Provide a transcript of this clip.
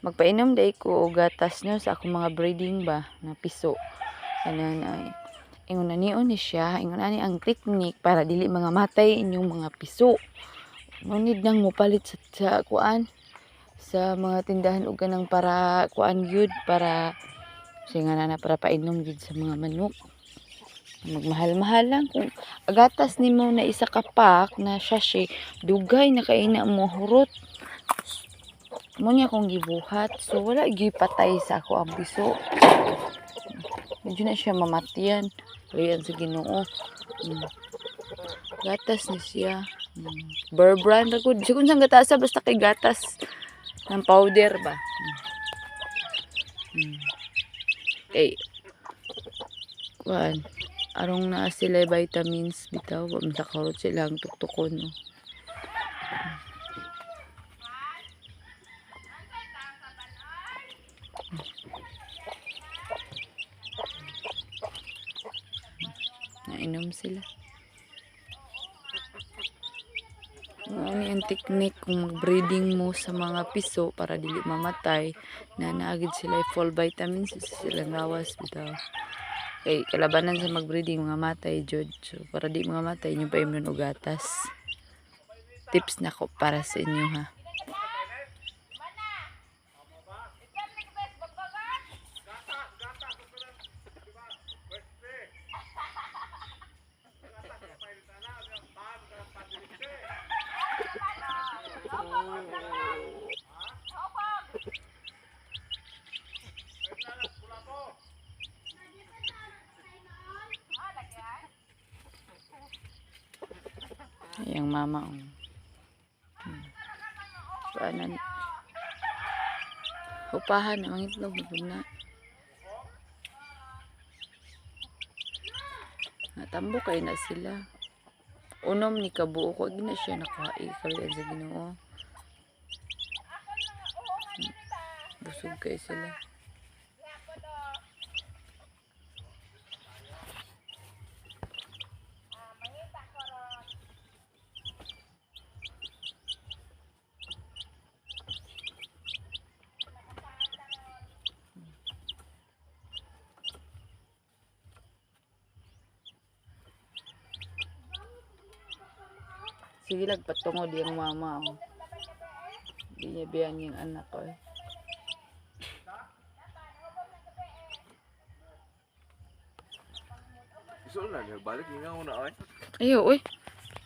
magpainom day ko og gatas no sa akong mga breeding ba na piso. Kanan ay ingon na ni siya, ingon ani ang technique para dili mga matay inyong mga piso. Ngunit nang mopalit sa, sa kuan sa mga tindahan og ganang para kuan gyud para siya nga na para painom gyud sa mga manok. Magmahal-mahal lang kung agatas nimo na isa ka pack na sachet dugay na kay na mo hurot. Mo niya kong gibuhat so wala gipatay sa ako ang piso. Medyo na siya mamatiyan. Ayan sa ginoo. Mm. Gatas ni siya. Mm. Bear brand ako. Di kung saan gatasa basta kay gatas ng powder ba. Mm. Mm. Eh, kuan arong na sila vitamins bitaw wa man sa karot sila ang tuktukon no. Nainom sila. Ano yung technique kung mag-breeding mo sa mga piso para dili mamatay na naagid sila full vitamins sila ngawas bitaw. Kay kalabanan sa mag-breeding mga matay jud. So para di mga matay inyo pa imnon og gatas. Tips na ko para sa inyo ha. Yung mama oh. Hmm. Paanan. Upahan na mga itlog gud na. Natambo kay na sila. Unom ni kabuo ko gina siya nakai kalian sa Ginoo. Hmm. Busog kay sila. Sige lang patungod yung mama. Oh. Hindi niya biyang yung anak ko. Eh. Gusto na, balik nga una ay. Ayaw, uy.